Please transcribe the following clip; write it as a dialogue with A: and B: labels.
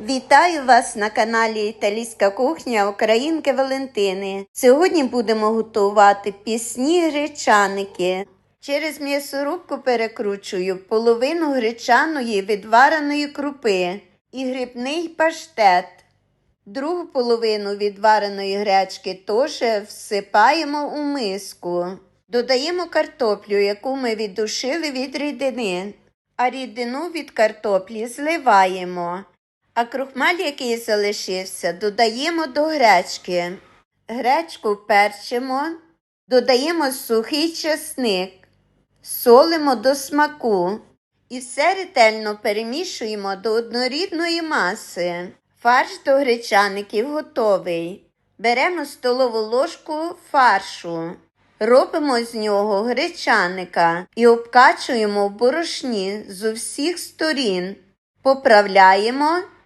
A: Вітаю вас на каналі Італійська кухня Українки Валентини. Сьогодні будемо готувати пісні гречаники. Через м'ясорубку перекручую половину гречаної відвареної крупи і грибний паштет. Другу половину відвареної гречки теж всипаємо у миску. Додаємо картоплю, яку ми віддушили від рідини, а рідину від картоплі зливаємо. А крухмаль, який залишився, додаємо до гречки. Гречку перчимо, додаємо сухий чесник, солимо до смаку і все ретельно перемішуємо до однорідної маси. Фарш до гречаників готовий. Беремо столову ложку фаршу, робимо з нього гречаника і обкачуємо в борошні з усіх сторін. Поправляємо